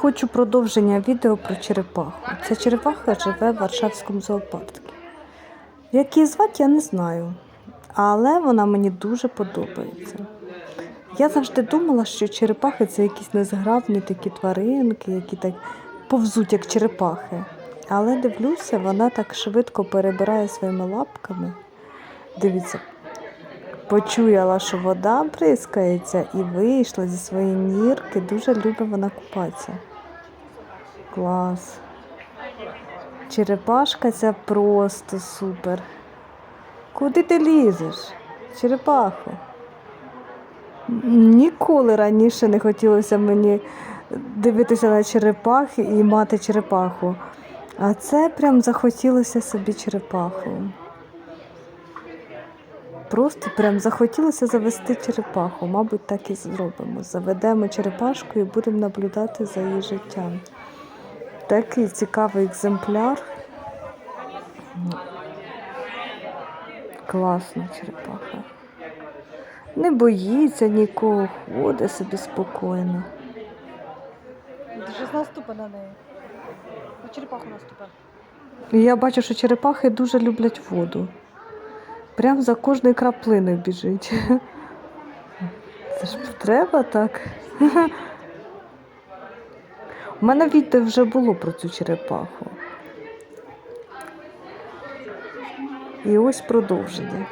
Хочу продовження відео про черепаху. Ця черепаха живе в Варшавському зоопарку. Як її звати, я не знаю, але вона мені дуже подобається. Я завжди думала, що черепахи це якісь незграбні такі тваринки, які так повзуть, як черепахи. Але дивлюся, вона так швидко перебирає своїми лапками. Дивіться, почуяла, що вода бризкається і вийшла зі своєї нірки. Дуже любить вона купатися. Клас. Черепашка ця просто супер. Куди ти лізеш? Черепаху. Ніколи раніше не хотілося мені дивитися на черепахи і мати черепаху. А це прям захотілося собі черепаху. Просто прям захотілося завести черепаху. Мабуть, так і зробимо. Заведемо черепашку і будемо наблюдати за її життям. Такий цікавий екземпляр. Класна черепаха. Не боїться нікого, ходить собі спокійно. Щось наступи на неї. На черепаху наступи. І я бачу, що черепахи дуже люблять воду. Прям за кожною краплиною біжить. Це ж треба так. У мене відео вже було про цю черепаху. І ось продовження.